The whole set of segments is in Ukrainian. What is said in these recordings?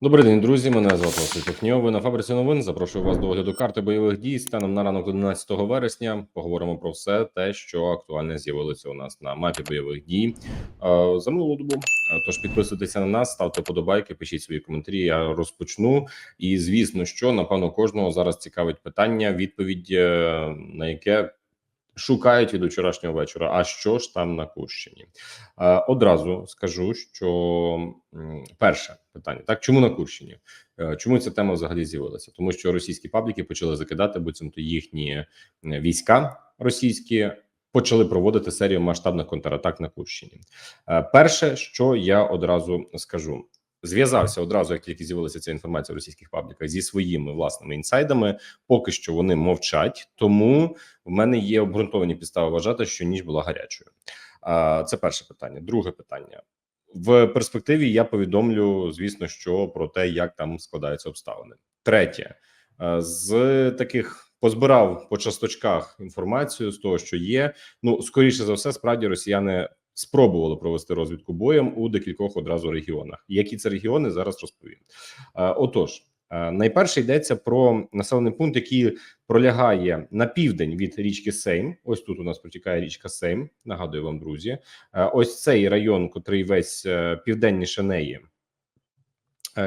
Добрий день, друзі. Мене звати Василь Пихньов. Ви на фабриці новин. Запрошую вас до огляду карти бойових дій. Станом на ранок 11 вересня. Поговоримо про все те, що актуальне з'явилося у нас на мапі бойових дій е, за минулу добу. Е, Тож підписуйтеся на нас, ставте подобайки, пишіть свої коментарі. Я розпочну. І звісно, що напевно кожного зараз цікавить питання, відповідь е, на яке. Шукають від вчорашнього вечора. А що ж там на Курщині? Е, Одразу скажу, що перше питання: так чому на Курщині? Е, Чому ця тема взагалі з'явилася? Тому що російські пабліки почали закидати, буцімто їхні е, війська російські почали проводити серію масштабних контратак на Курщині. Перше, що я одразу скажу. Зв'язався одразу, як тільки з'явилася ця інформація в російських пабліках зі своїми власними інсайдами. Поки що вони мовчать, тому в мене є обґрунтовані підстави вважати, що ніч була гарячою. А, Це перше питання. Друге питання в перспективі. Я повідомлю, звісно, що про те, як там складаються обставини. Третє з таких позбирав по часточках інформацію з того, що є. Ну скоріше за все, справді росіяни спробували провести розвідку боєм у декількох одразу регіонах. Які це регіони зараз розповім. Е, Отож. Е, Найперше йдеться про населений пункт, який пролягає на південь від річки Сейм. Ось тут у нас протікає річка Сейм. Нагадую вам, друзі. Е, Ось цей район, котрий весь південніше неї,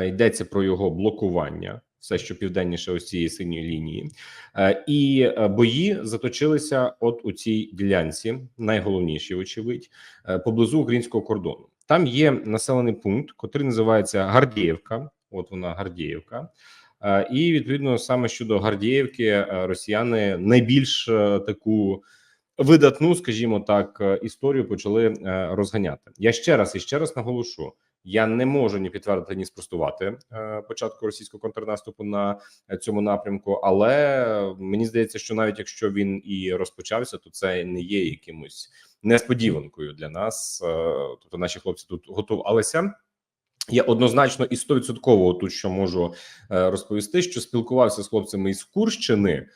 йдеться про його блокування. Все, що південніше ось цієї синьої лінії, Е, і е, бої заточилися от у цій ділянці, найголовніші, очевидь, е, поблизу українського кордону. Там є населений пункт, котрий називається Гардіївка. От вона Гардіївка. І відповідно саме щодо Гардіївки, росіяни найбільш таку видатну, скажімо так, історію почали розганяти. Я ще раз і ще раз наголошу. Я не можу ні підтвердити, ні спростувати е, початку російського контрнаступу на е, цьому напрямку, але мені здається, що навіть якщо він і розпочався, то це не є якимось несподіванкою для нас. Е, тобто, наші хлопці тут готувалися. Я однозначно і стовідсотково тут що можу розповісти, що спілкувався з хлопцями із Курщини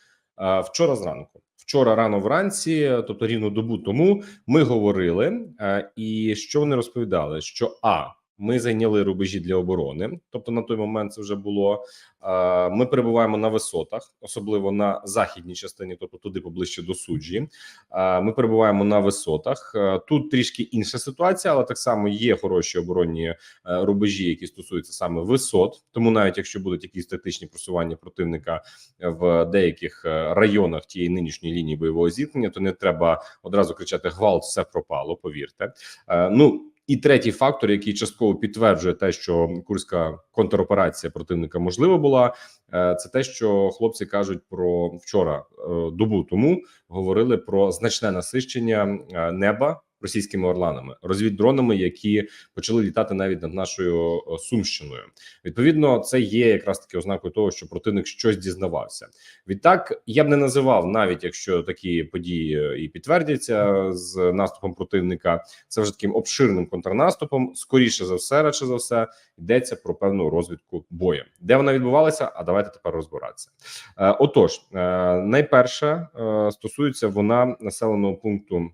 вчора зранку. Вчора рано вранці, тобто рівно добу тому, ми говорили, і що вони розповідали? Що а ми зайняли рубежі для оборони, тобто на той момент це вже було. Е, Ми перебуваємо на висотах, особливо на західній частині, тобто туди поближче до суджі. Е, Ми перебуваємо на висотах. Е, Тут трішки інша ситуація, але так само є хороші оборонні е, рубежі, які стосуються саме висот. Тому навіть якщо будуть якісь тактичні просування противника в деяких е, районах тієї нинішньої лінії бойового зіткнення, то не треба одразу кричати гвалт, все пропало. Повірте. Е, Ну і третій фактор, який частково підтверджує те, що курська контроперація противника можлива була, е, це те, що хлопці кажуть про вчора е, добу тому говорили про значне насищення е, неба російськими орланами, розвіддронами, які почали літати навіть над нашою е, сумщиною. Відповідно, це є якраз таки ознакою того, що противник щось дізнавався. Відтак я б не називав, навіть якщо такі події і підтвердяться з наступом противника, це вже таким обширним контрнаступом. Скоріше за все, радше за все, йдеться про певну розвідку боєм. Де вона відбувалася? А давайте тепер розбиратися. Е, отож, е, найперше е, стосується вона населеного пункту.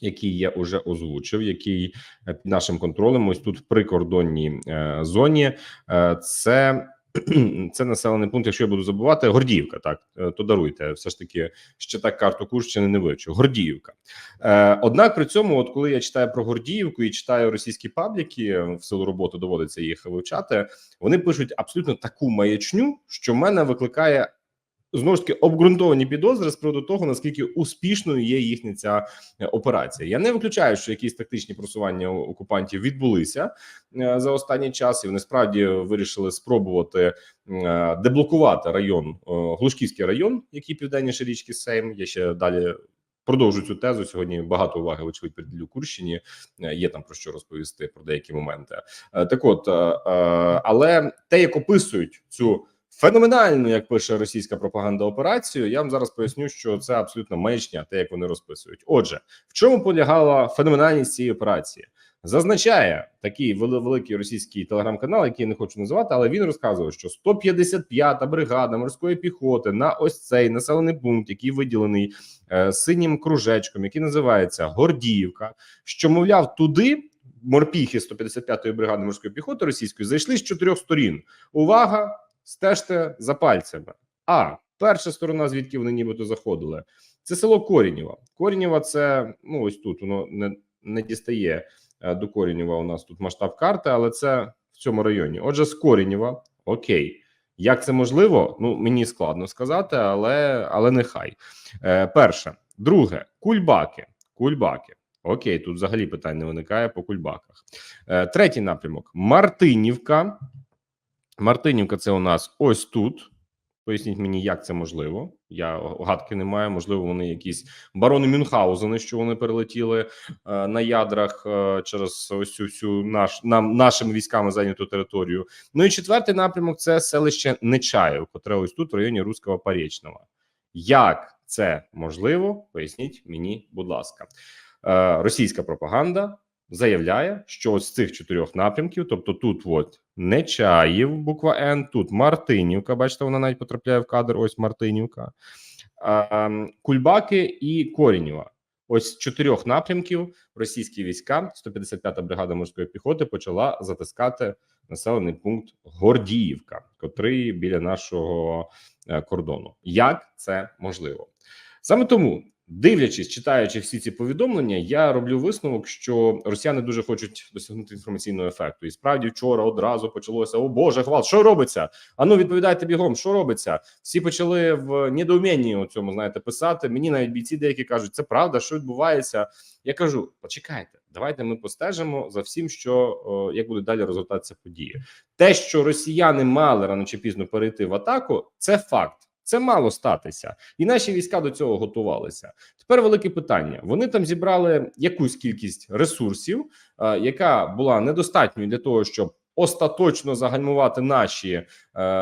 Який я вже озвучив, який е, під нашим контролем, ось тут в прикордонній е, зоні, е, це це населений пункт. Якщо я буду забувати, Гордіївка. Так то даруйте, все ж таки ще так карту Курщини не вивчив. Гордіївка. Однак при цьому, от коли я читаю про Гордіївку і читаю російські пабліки, в силу роботи доводиться їх вивчати. Вони пишуть абсолютно таку маячню, що в мене викликає знову ж таки обґрунтовані підозри з приводу того, наскільки успішною є їхня ця е, операція. Я не виключаю, що якісь тактичні просування окупантів відбулися е, за останній час, і вони справді вирішили спробувати е, деблокувати район Глушківський район, який південніше річки Сейм. Я ще далі. Продовжу цю тезу сьогодні. Багато уваги вочевидь приділю Курщині. Є там про що розповісти про деякі моменти. Так, от але те, як описують цю феноменальну, як пише російська пропаганда, операцію, я вам зараз поясню, що це абсолютно маячня, те, як вони розписують. Отже, в чому полягала феноменальність цієї операції? Зазначає такий великий російський телеграм-канал, який я не хочу називати, але він розказує, що 155-та бригада морської піхоти на ось цей населений пункт, який виділений е, синім кружечком, який називається Гордіївка, що мовляв туди морпіхи 155-ї бригади морської піхоти російської зайшли з чотирьох сторін. Увага! Стежте за пальцями. А перша сторона, звідки вони нібито заходили, це село Корінєва. Корінєва, це ну ось тут воно не, не дістає е, до Корінєва. У нас тут масштаб карти, але це в цьому районі. Отже, з Корінєва, окей. Як це можливо? Ну мені складно сказати, але але нехай. Е, Перше, друге, кульбаки. Кульбаки. Окей, тут взагалі питань не виникає по кульбаках. Е, Третій напрямок Мартинівка. Мартинівка, це у нас ось тут. Поясніть мені, як це можливо. Я гадки не маю. Можливо, вони якісь барони Мюнхгаузени, що вони перелетіли е, на ядрах е, через ось цю всю наш нам нашими військами зайняту територію. Ну і четвертий напрямок це селище Нечаєв, котре ось тут в районі Руського Порічного. Як це можливо? Поясніть мені, будь ласка, е, російська пропаганда заявляє, що з цих чотирьох напрямків, тобто тут, от Нечаїв, буква Н, тут Мартинівка. Бачите, вона навіть потрапляє в кадр. Ось Мартинівка, Кульбаки і Корінєва. Ось з чотирьох напрямків російські війська, 155-та бригада морської піхоти, почала затискати населений пункт Гордіївка, котрий біля нашого е, кордону. Як це можливо? Саме тому, дивлячись, читаючи всі ці повідомлення, я роблю висновок, що росіяни дуже хочуть досягнути інформаційного ефекту. І справді вчора одразу почалося: о Боже, гвалт, що робиться? Ану, відповідайте бігом, що робиться? Всі почали в недоумінні у цьому знаєте писати. Мені навіть бійці деякі кажуть, це правда, що відбувається. Я кажу: почекайте, давайте ми постежимо за всім, що як будуть далі розвиватися події. Те, що росіяни мали рано чи пізно перейти в атаку, це факт. Це мало статися, і наші війська до цього готувалися. Тепер велике питання: вони там зібрали якусь кількість ресурсів, е, яка була недостатньою для того, щоб остаточно загальмувати наші е,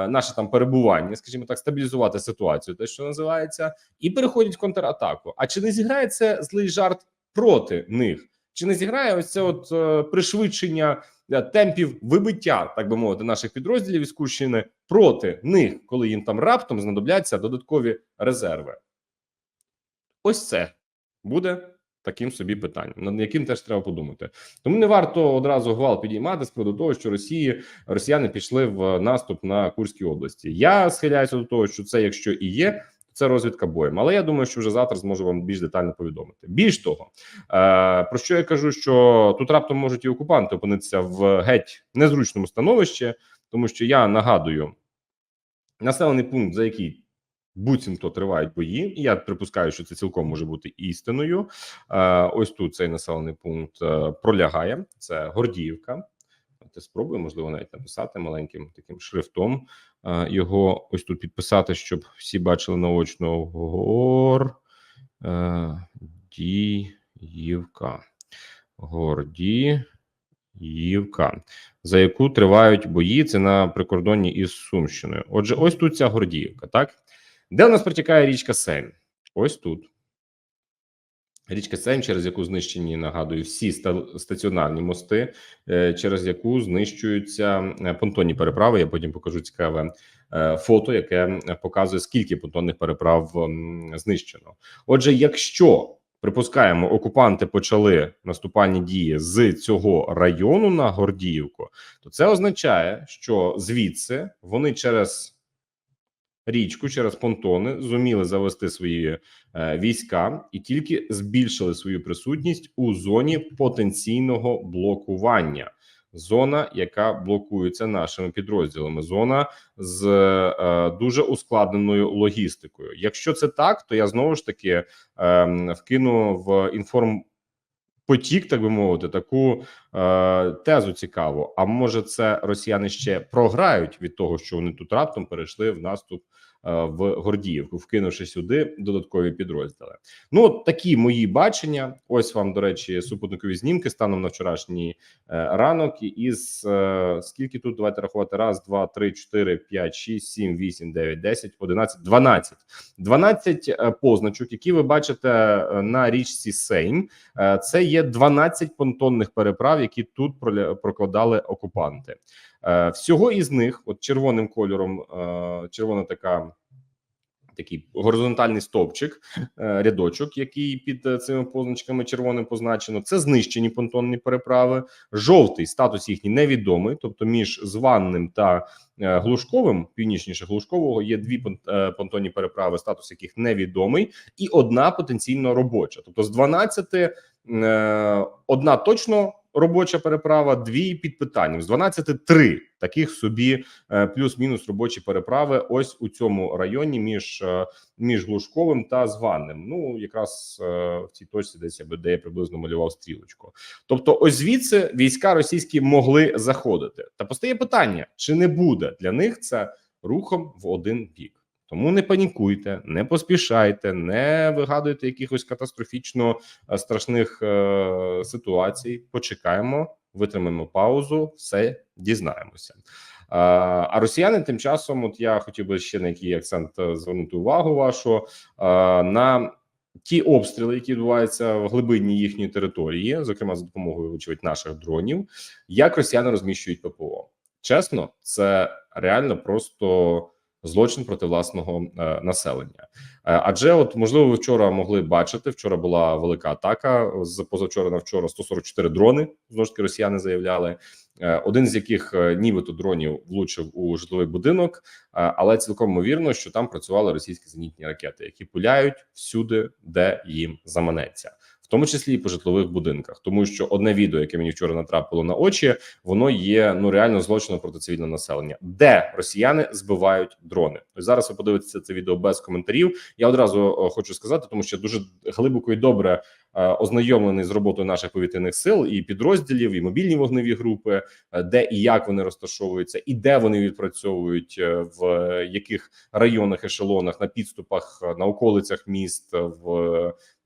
наше там перебування, скажімо так, стабілізувати ситуацію, те, що називається, і переходять в контратаку. А чи не зіграє це злий жарт проти них? Чи не зіграє ось це от е, пришвидшення темпів вибиття, так би мовити, наших підрозділів із Курщини проти них, коли їм там раптом знадобляться додаткові резерви? Ось це буде таким собі питанням, над яким теж треба подумати. Тому не варто одразу гвал підіймати з приводу того, що Росії Росіяни пішли в наступ на Курській області. Я схиляюся до того, що це, якщо і є. Це розвідка боєм, але я думаю, що вже завтра зможу вам більш детально повідомити. Більш того, е, про що я кажу, що тут раптом можуть і окупанти опинитися в геть незручному становищі, тому що я нагадую населений пункт, за який буцімто тривають бої. І я припускаю, що це цілком може бути істиною. Е, ось тут цей населений пункт е, пролягає. Це Гордіївка. Ти спробуй, можливо, навіть написати маленьким таким шрифтом е, його ось тут підписати, щоб всі бачили наочно гор е, Гордіївка, за яку тривають бої. Це на прикордонні із Сумщиною. Отже, ось тут ця Гордіївка, так? Де у нас протікає річка Сейм? Ось тут. Річка Сейм, через яку знищені, нагадую, всі ста- стаціонарні мости, е, через яку знищуються е, понтонні переправи. Я потім покажу цікаве е, фото, яке показує, скільки понтонних переправ знищено. Отже, якщо припускаємо, окупанти почали наступальні дії з цього району на Гордіївку, то це означає, що звідси вони через річку через понтони зуміли завести свої е, війська і тільки збільшили свою присутність у зоні потенційного блокування. Зона, яка блокується нашими підрозділами, зона з е, дуже ускладненою логістикою. Якщо це так, то я знову ж таки е, вкину в інформ. Потік, так би мовити, таку е, тезу цікаву. А може, це росіяни ще програють від того, що вони тут раптом перейшли в наступ в Гордіївку, вкинувши сюди додаткові підрозділи. Ну, от такі мої бачення. Ось вам, до речі, супутникові знімки станом на вчорашній е, ранок. Із е, скільки тут давайте рахувати: раз, два, три, чотири, п'ять, шість, сім, вісім, дев'ять, десять, одинадцять, дванадцять. 12 е, позначок, які ви бачите е, на річці Сейм. Е, Це є 12 понтонних переправ, які тут прокладали окупанти. Е, Всього із них, от червоним кольором, е, червона така такий горизонтальний стовпчик, е, рядочок, який під цими позначками червоним позначено. Це знищені понтонні переправи. Жовтий статус їхній невідомий, тобто між званним та глушковим, північніше глушкового, є дві понтонні переправи, статус яких невідомий, і одна потенційно робоча. Тобто з 12 е, одна точно робоча переправа, дві під питанням. З 12 три таких собі е, плюс-мінус робочі переправи. Ось у цьому районі між, е, між Глушковим та Званним. Ну якраз е, в цій точці, десь я би де я приблизно малював стрілочку. Тобто, ось звідси війська російські могли заходити. Та постає питання: чи не буде для них це рухом в один бік? Тому не панікуйте, не поспішайте, не вигадуйте якихось катастрофічно е, страшних е, ситуацій. Почекаємо, витримаємо паузу, все дізнаємося. А, а росіяни тим часом, от я хотів би ще на який акцент е, звернути увагу вашу е, на ті обстріли, які відбуваються в глибині їхньої території, зокрема за допомогою вочевидь наших дронів, як росіяни розміщують ППО. Чесно, це реально просто злочин проти власного е, населення. Е, Адже, от можливо, ви вчора могли бачити. Вчора була велика атака з позавчора на вчора 144 дрони. Знову ж таки, росіяни заявляли. Е, Один з яких нібито дронів влучив у житловий будинок, але цілком ймовірно, що там працювали російські зенітні ракети, які пуляють всюди, де їм заманеться. Тому числі і по житлових будинках, тому що одне відео, яке мені вчора натрапило на очі, воно є ну реально злочином проти цивільного населення, де росіяни збивають дрони. Ось зараз ви подивитеся це відео без коментарів. Я одразу е, хочу сказати, тому що дуже глибоко і добре ознайомлений з роботою наших повітряних сил і підрозділів, і мобільні вогневі групи, е, де і як вони розташовуються, і де вони відпрацьовують е, в е, яких районах, ешелонах, на підступах, е, на околицях міст, в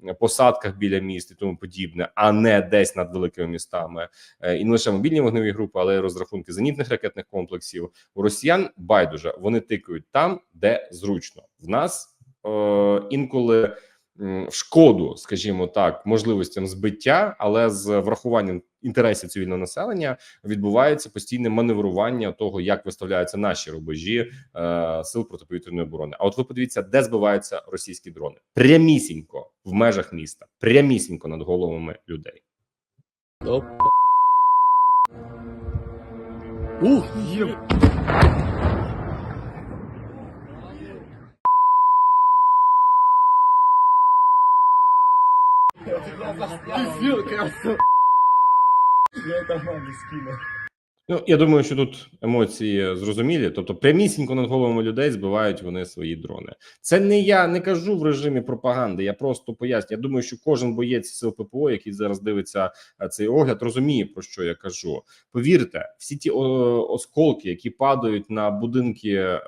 е, посадках біля міст і тому подібне, а не десь над великими містами, Е, і не лише мобільні вогневі групи, але й розрахунки зенітних ракетних комплексів. У росіян байдуже вони тикають там, де зручно. В нас е, інколи в шкоду, скажімо так, можливостям збиття, але з врахуванням інтересів цивільного населення відбувається постійне маневрування того, як виставляються наші рубежі е, сил протиповітряної оборони. А от ви подивіться, де збиваються російські дрони прямісінько в межах міста, прямісінько над головами людей. Оп. viu, cara? Eu tava na esquina. Ну я думаю, що тут емоції зрозумілі. Тобто, прямісінько над головами людей збивають вони свої дрони. Це не я не кажу в режимі пропаганди. Я просто поясню. Я думаю, що кожен боєць сил ППО, який зараз дивиться е, цей огляд, розуміє про що я кажу. Повірте, всі ті осколки, які падають на будинки е,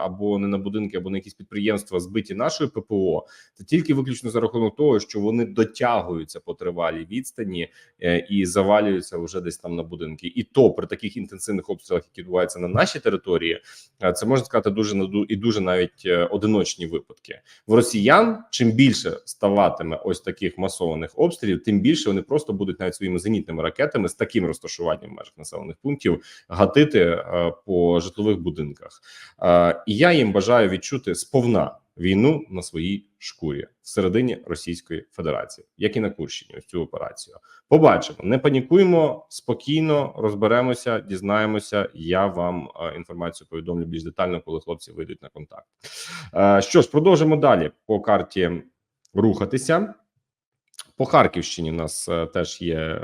або не на будинки, або на якісь підприємства, збиті нашою ППО, це тільки виключно за рахунок того, що вони дотягуються по тривалій відстані е, і завалюються вже десь там на будинки. І то при таких інтенсивних обстрілах, які відбуваються на нашій території, е, це можна сказати дуже і дуже навіть е, одиночні випадки. В росіян чим більше ставатиме ось таких масованих обстрілів, тим більше вони просто будуть навіть своїми зенітними ракетами з таким розташуванням в межах населених пунктів гатити е, по житлових будинках. І я їм бажаю відчути сповна війну на своїй шкурі всередині Російської Федерації, як і на Курщині, ось цю операцію. Побачимо, не панікуємо спокійно, розберемося, дізнаємося. Я вам е, інформацію повідомлю більш детально, коли хлопці вийдуть на контакт. Е, Що ж, продовжимо далі по карті рухатися. По Харківщині в нас е, теж є,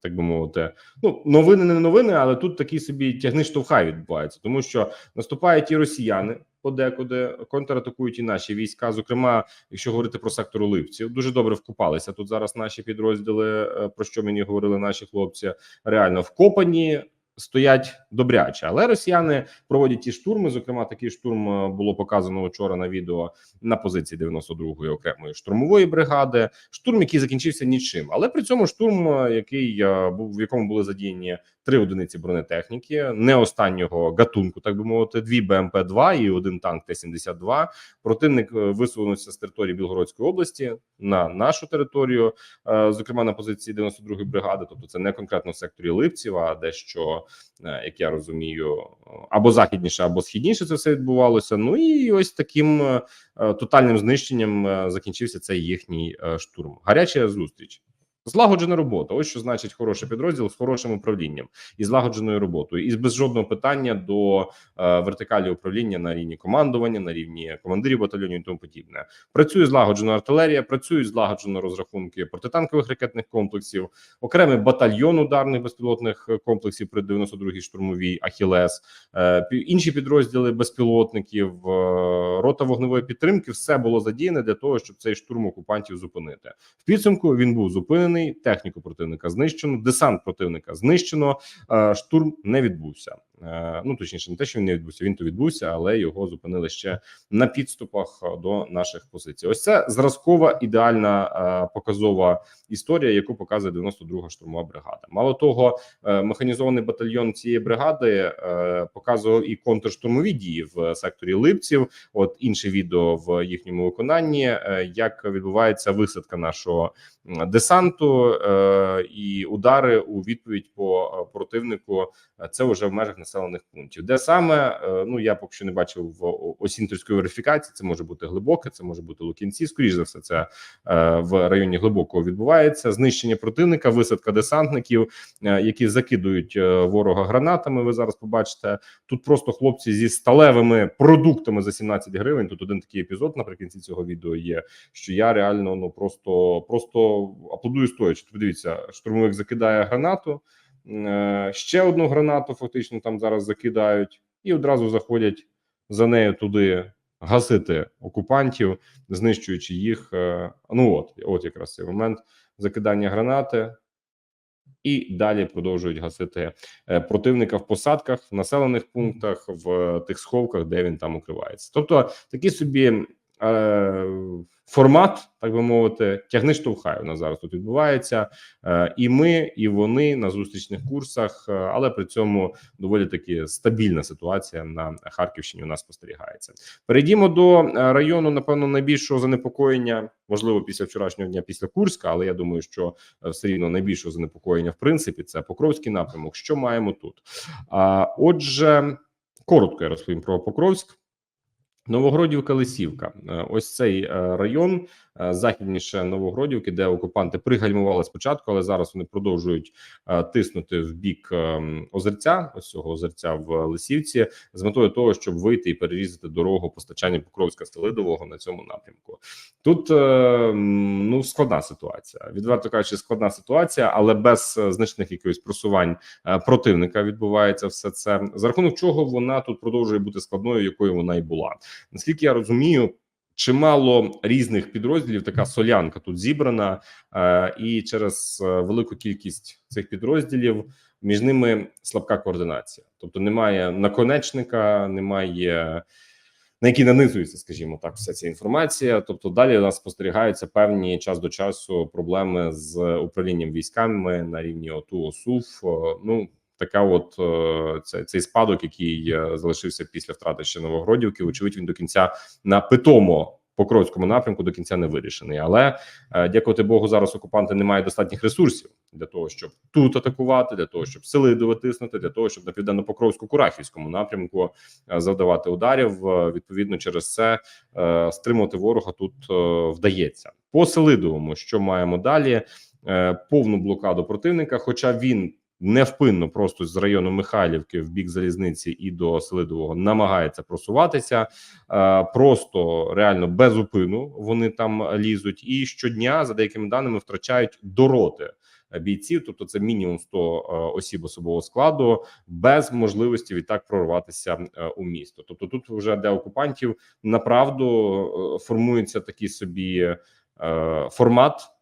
так би мовити, ну новини не новини, але тут такий собі тягни штовхай відбувається, тому що наступають і росіяни подекуди, контратакують і наші війська. Зокрема, якщо говорити про сектор Липців, дуже добре вкупалися. тут зараз наші підрозділи. е, Про що мені говорили наші хлопці? Реально вкопані. Стоять добряче, але росіяни проводять ті штурми. Зокрема, такий штурм е, було показано вчора на відео на позиції 92-ї окремої штурмової бригади. Штурм, який закінчився нічим, але при цьому штурм, е, який е, був в якому були задіяні три одиниці бронетехніки, не останнього гатунку, так би мовити, дві БМП 2 і один танк Т-72. Противник висунувся з території Білгородської області на нашу територію, зокрема на позиції 92-ї бригади. Тобто, це не конкретно в секторі Липців, а дещо як я розумію, або західніше, або східніше це все відбувалося. Ну і ось таким е, е, тотальним знищенням е, закінчився цей їхній е, штурм. Гаряча зустріч. Злагоджена робота. Ось що значить хороший підрозділ з хорошим управлінням і злагодженою роботою, і без жодного питання до е, вертикалі управління на рівні командування, на рівні командирів батальйонів і тому подібне. Працює злагоджена артилерія, працюють злагоджено розрахунки протитанкових ракетних комплексів, окремий батальйон ударних безпілотних комплексів при 92-й штурмовій Ахілес, е, інші підрозділи безпілотників, е, рота вогневої підтримки. Все було задіяне для того, щоб цей штурм окупантів зупинити. В підсумку він був зупинений. Техніку противника знищено, десант противника знищено. е, Штурм не відбувся. Е, Ну точніше, не те, що він не відбувся. Він то відбувся, але його зупинили ще на підступах до наших позицій. Ось це зразкова ідеальна е, показова історія, яку показує 92-га штурмова бригада. Мало того, е, механізований батальйон цієї бригади показував і контрштурмові дії в секторі Липців. От інше відео в їхньому виконанні, як відбувається висадка нашого десанту і удари у відповідь по противнику. Це вже в межах населених пунктів. Де саме е, ну я поки що не бачив в осінтерської верифікації. Це може бути глибоке, це може бути Лукінці. Скоріш за все, це е, в районі глибокого відбувається знищення противника, висадка десантників, е, які закидують ворога гранатами. Ви зараз побачите тут просто хлопці зі сталевими продуктами за 17 гривень. Тут один такий епізод наприкінці цього відео є. Що я реально ну просто просто аплодую стоячи. Подивіться, штурмовик закидає гранату. Е, Ще одну гранату фактично там зараз закидають, і одразу заходять за нею туди гасити окупантів, знищуючи їх. е, Ну от, от якраз цей момент закидання гранати. І далі продовжують гасити е, противника в посадках, в населених пунктах, в тих сховках, де він там укривається. Тобто такий собі формат, так би мовити, тягни штовхай. У нас зараз тут відбувається. Е, і ми, і вони на зустрічних курсах, е, але при цьому доволі таки стабільна ситуація на Харківщині. У нас спостерігається. Перейдімо до е, району, напевно, найбільшого занепокоєння, можливо, після вчорашнього дня, після Курська, але я думаю, що е, все рівно найбільшого занепокоєння, в принципі, це Покровський напрямок. Що маємо тут? Отже, коротко я розповім про Покровськ. Новогродівка Лисівка. Е, Ось цей е, район е, західніше Новогродівки, де окупанти пригальмували спочатку, але зараз вони продовжують тиснути в бік озерця, ось цього озерця в Лисівці, з метою того, щоб вийти і перерізати дорогу постачання Покровська Стелидового на цьому напрямку. Тут ну складна ситуація. Відверто кажучи, складна ситуація, але без значних якихось просувань противника відбувається все це. За рахунок чого вона тут продовжує бути складною, якою вона і була. Наскільки я розумію. Чимало різних підрозділів, така солянка тут зібрана, е, і через е, велику кількість цих підрозділів між ними слабка координація. Тобто немає наконечника, немає на який нанизується, скажімо так, вся ця інформація. Тобто, далі у нас спостерігаються певні час до часу проблеми з управлінням військами на рівні ОТУ ОСУВ. Е, Ну така, от е, цей, цей спадок, який е, залишився після втрати ще Новогродівки. Очевидь, він до кінця на питомо. Покровському напрямку до кінця не вирішений, але е, дякувати Богу, зараз окупанти не мають достатніх ресурсів для того, щоб тут атакувати, для того, щоб сили витиснути, для того, щоб на південно-покровську курахівському напрямку завдавати ударів. Відповідно, через це стримувати ворога тут вдається. По Селидовому, що маємо далі? Повну блокаду противника, хоча він невпинно просто з району Михайлівки в бік залізниці і до Селидового намагається просуватися. Е, Просто реально без упину вони там лізуть, і щодня, за деякими даними, втрачають до роти бійців, тобто це мінімум 100 е, осіб особового складу, без можливості відтак прорватися е, у місто. Тобто, тут вже для окупантів направду формується такий собі формат.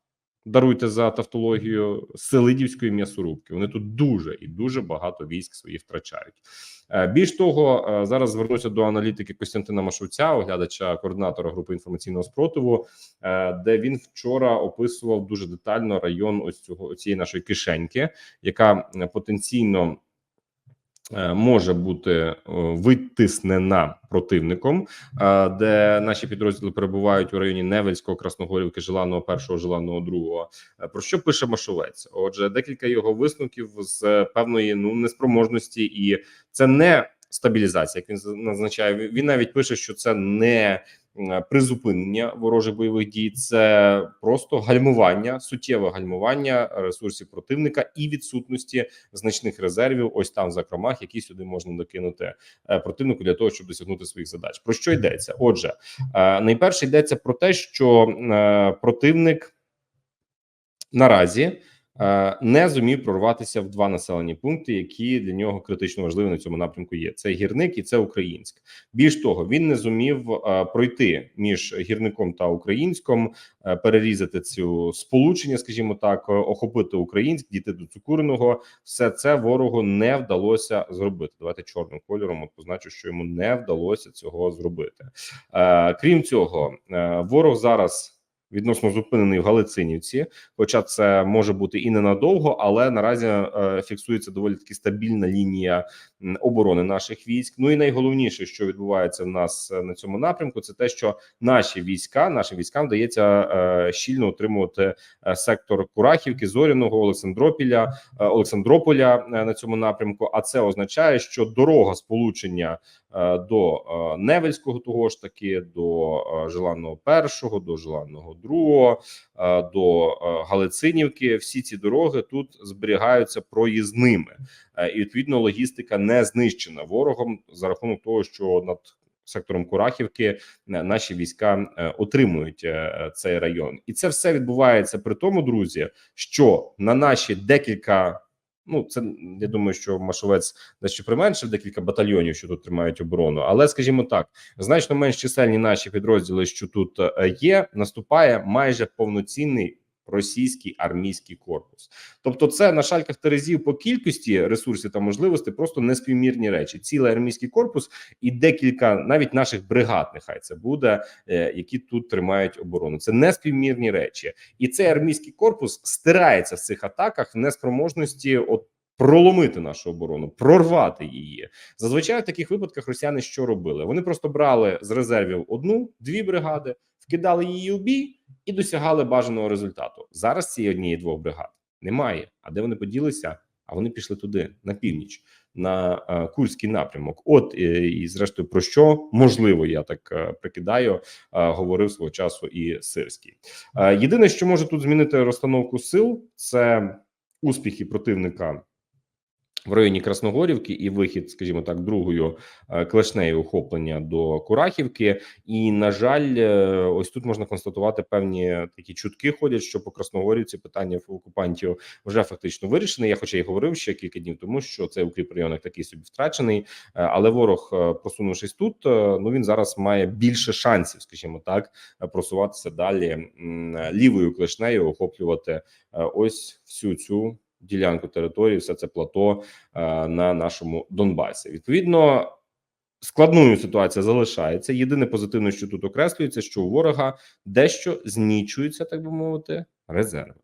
Даруйте за тавтологію селидівської м'ясорубки. Вони тут дуже і дуже багато військ своїх втрачають. Е, Більш того, е, зараз звернуся до аналітики Костянтина Машовця, оглядача координатора групи інформаційного спротиву, е, де він вчора описував дуже детально район ось цього цієї нашої кишеньки, яка потенційно може бути е, витиснена противником, е, де наші підрозділи перебувають у районі Невельського, Красногорівки, Желаного першого, Желаного другого. Е, Про що пише Машовець? Отже, декілька його висновків з певної ну неспроможності, і це не стабілізація, як він назначає. Він навіть пише, що це не призупинення ворожих бойових дій, це просто гальмування, суттєве гальмування ресурсів противника і відсутності значних резервів. Ось там в закромах, які сюди можна докинути е, противнику для того, щоб досягнути своїх задач. Про що йдеться? Отже, е, найперше йдеться про те, що е, противник наразі е, не зумів прорватися в два населені пункти, які для нього критично важливі на цьому напрямку є. Це гірник і це Українськ. Більш того, він не зумів е, пройти між гірником та українськом, е, перерізати цю сполучення, скажімо так, е, охопити українськ, дійти до цукурного. Все це ворогу не вдалося зробити. Давайте чорним кольором от позначу, що йому не вдалося цього зробити. Е, крім цього, е, ворог зараз. Відносно зупинений в Галицинівці, хоча це може бути і ненадовго, але наразі е, фіксується доволі таки стабільна лінія оборони наших військ. Ну і найголовніше, що відбувається в нас е, на цьому напрямку, це те, що наші війська, нашим військам вдається е, щільно утримувати е, сектор Курахівки, Зоряного, Олександропіля, Олександрополя на цьому напрямку. А це означає, що дорога сполучення до Невельського, того ж таки, до Желанного першого, до Желанного другого, е, до е, Галицинівки. Всі ці дороги тут зберігаються проїзними, Е, і відповідно логістика не знищена ворогом за рахунок того, що над сектором Курахівки наші війська отримують цей район, і це все відбувається при тому, друзі, що на наші декілька. Ну, це я думаю, що Машовець дещо применшив декілька батальйонів, що тут тримають оборону. Але скажімо так, значно менш чисельні наші підрозділи, що тут е, є, наступає майже повноцінний російський армійський корпус. Тобто, це на шальках терезів по кількості ресурсів та можливостей просто неспівмірні речі. Цілий армійський корпус і декілька навіть наших бригад, нехай це буде, е, які тут тримають оборону. Це неспівмірні речі, і цей армійський корпус стирається в цих атаках неспроможності от. Проломити нашу оборону, прорвати її зазвичай в таких випадках. Росіяни що робили? Вони просто брали з резервів одну, дві бригади, вкидали її у бій і досягали бажаного результату. Зараз цієї однієї двох бригад немає. А де вони поділися? А вони пішли туди на північ, на е, Курський напрямок. От е, і зрештою про що можливо, я так е, прикидаю, е, говорив свого часу і Сирський. Е, єдине, що може тут змінити розстановку сил, це успіхи противника. В районі Красногорівки і вихід, скажімо так, другою е, клешнею охоплення до Курахівки. І на жаль, е, ось тут можна констатувати певні такі чутки ходять, що по Красногорівці питання окупантів вже фактично вирішене. Я хоча й говорив ще кілька днів тому, що цей укріп районок такий собі втрачений, е, але ворог, просунувшись тут, ну він зараз має більше шансів, скажімо так, просуватися далі лівою клешнею, охоплювати ось всю цю ділянку території, все це плато е, на нашому Донбасі. Відповідно. Складною ситуація залишається. Єдине позитивне, що тут окреслюється, що у ворога дещо знічуються, так би мовити, резерви.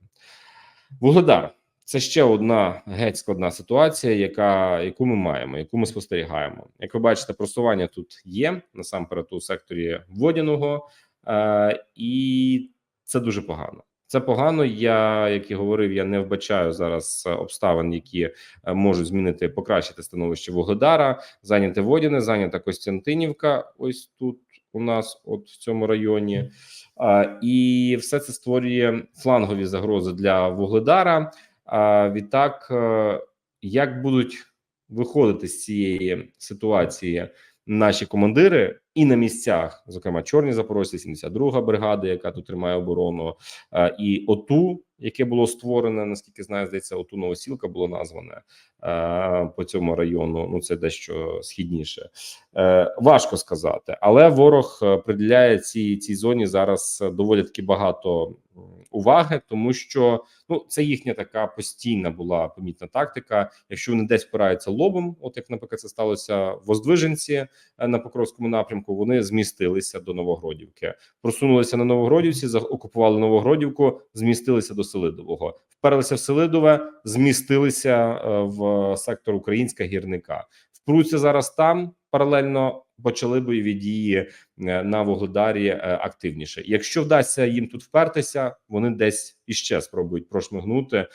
Вугледар це ще одна геть складна ситуація, яка яку ми маємо, яку ми спостерігаємо. Як ви бачите, просування тут є насамперед у секторі водяного, е, і це дуже погано. Це погано. Я як і говорив, я не вбачаю зараз е, обставин, які е, можуть змінити покращити становище Вугледара. Зайняте Водяне, зайнята Костянтинівка. Ось тут у нас, от в цьому районі, а, і все це створює флангові загрози для Вугледара. А відтак, е, як будуть виходити з цієї ситуації наші командири і на місцях, зокрема, чорні запорожці, 72-га бригада, яка тут тримає оборону, е, і ОТУ, яке було створене, наскільки знаю, здається, ОТУ Новосілка було назване по цьому району. Ну це дещо східніше. Е, Важко сказати, але ворог е, приділяє цій цій зоні зараз доволі таки багато уваги, тому що ну це їхня така постійна була помітна тактика. Якщо вони десь впираються лобом, от як наприклад, це сталося в Воздвиженці на Покровському напрямку. Напрямку. Вони змістилися до Новогродівки, просунулися на Новогродівці, окупували Новогродівку, змістилися до Селидового, вперлися в Селидове, змістилися е, в сектор Українська гірника. Впруться зараз там паралельно. Почали бойові дії е, на Вугледарі е, активніше. Якщо вдасться їм тут впертися, вони десь іще спробують прошмигнути е,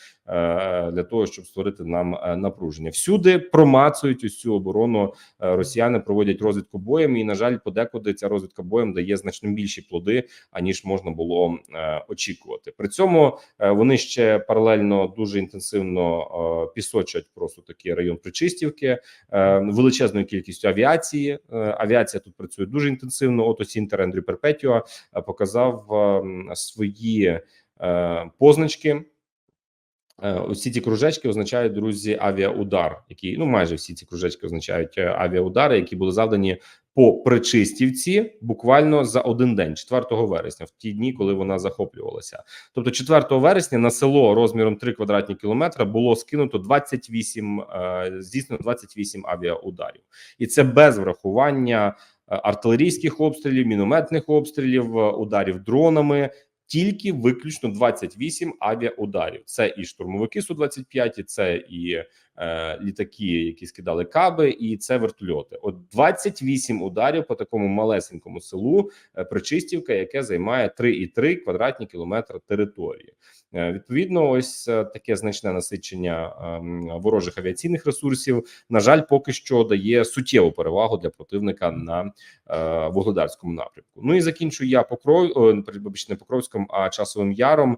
для того, щоб створити нам напруження. Всюди промацують ось цю оборону. Росіяни проводять розвідку боєм, і на жаль, подекуди ця розвідка боєм дає значно більші плоди, аніж можна було очікувати. При цьому вони ще паралельно дуже інтенсивно пісочать просто такий район Причистівки величезною кількістю авіації. Е, Авіація тут працює дуже інтенсивно. Ото Сінтер Ендрю Перпетіо е, показав е, свої е, позначки. Е, Усі ці кружечки означають друзі авіаудар, які ну майже всі ці кружечки означають е, авіаудари, які були завдані по Причистівці буквально за один день, 4 вересня, в ті дні, коли вона захоплювалася. Тобто, 4 вересня на село розміром 3 квадратні кілометри було скинуто 28, е, здійснено 28 авіаударів, і це без врахування артилерійських обстрілів, мінометних обстрілів, ударів дронами. Тільки виключно 28 авіаударів. Це і штурмовики су 25 і це і е, літаки, які скидали каби, і це вертольоти. От 28 ударів по такому малесенькому селу е, Причистівка, яке займає 3,3 квадратні кілометри території. Е, відповідно, ось е, таке значне насичення ем, ворожих авіаційних ресурсів. На жаль, поки що дає суттєву перевагу для противника на е, вугледарському напрямку. Ну і закінчу я покров, не Покровським, а часовим яром,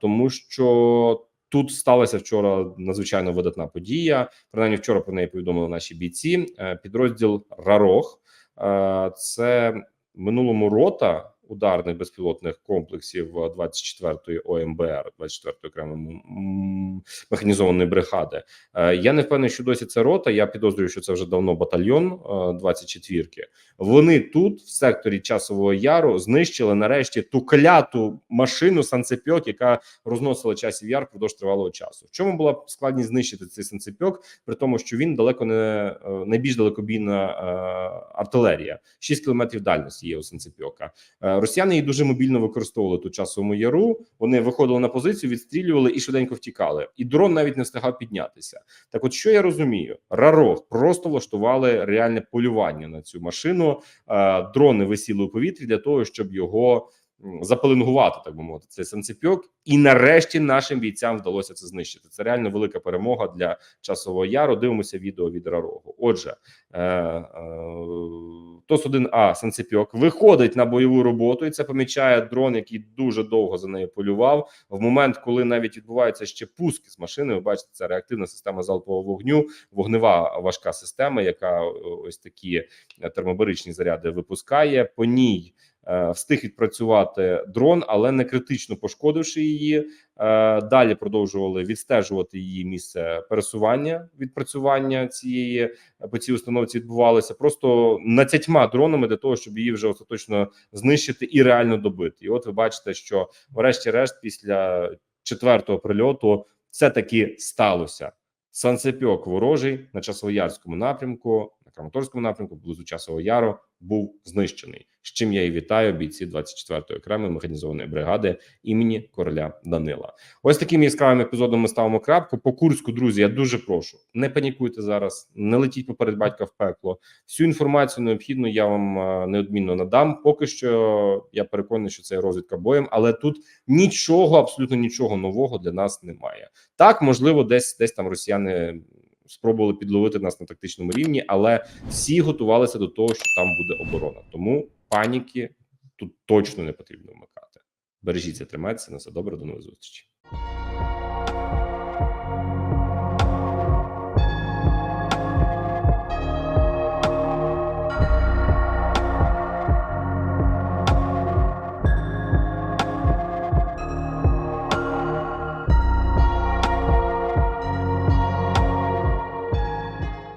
тому що. Тут сталася вчора надзвичайно видатна подія. Принаймні, вчора про неї повідомили наші бійці. Підрозділ Рарох це минулому рота ударних безпілотних комплексів 24-ї ОМБР, 24-ї окремої механізованої бригади. Е, Я не впевнений, що досі це рота. Я підозрюю, що це вже давно батальйон 24-ки. Вони тут, в секторі часового яру, знищили нарешті ту кляту машину санцепьок, яка розносила часів яр впродовж тривалого часу. В чому була складність знищити цей санцепьок, при тому, що він далеко не е, найбільш далекобійна е, артилерія, 6 кілометрів дальності є у санцепьока. Росіяни її дуже мобільно використовували ту часовому яру. Вони виходили на позицію, відстрілювали і швиденько втікали. І дрон навіть не встигав піднятися. Так, от що я розумію, раро просто влаштували реальне полювання на цю машину. Е, Дрони висіли у повітрі для того, щоб його запеленгувати, так би мовити, цей санцепьок. І нарешті нашим бійцям вдалося це знищити. Це реально велика перемога для часового яру. Дивимося відео від Рарогу. Отже, е, е, тос 1 а санцепьок виходить на бойову роботу, і це помічає дрон, який дуже довго за нею полював. В момент, коли навіть відбуваються ще пуски з машини, ви бачите, це реактивна система залпового вогню, вогнева важка система, яка е, ось такі е, термобаричні заряди випускає. По ній встиг відпрацювати дрон, але не критично пошкодивши її. Е, Далі продовжували відстежувати її місце пересування. Відпрацювання цієї е, по цій установці відбувалося просто нацятьма дронами для того, щоб її вже остаточно знищити і реально добити. І от ви бачите, що врешті-решт, після четвертого прильоту, це таки сталося. Санцепьок ворожий на часовоярському напрямку, на Краматорському напрямку, поблизу часового яру, був знищений. З чим я і вітаю бійці 24-ї окремої механізованої бригади імені короля Данила. Ось таким яскравим епізодом ми ставимо крапку. По Курську, друзі, я дуже прошу. Не панікуйте зараз, не летіть поперед батька в пекло. Всю інформацію необхідну я вам е, неодмінно надам. Поки що я переконаний, що це розвідка боєм, але тут нічого, абсолютно нічого нового для нас немає. Так, можливо, десь десь там росіяни спробували підловити нас на тактичному рівні, але всі готувалися до того, що там буде оборона. Тому паніки тут точно не потрібно вмикати. Бережіться, тримайтеся на все добре. До нових зустрічей.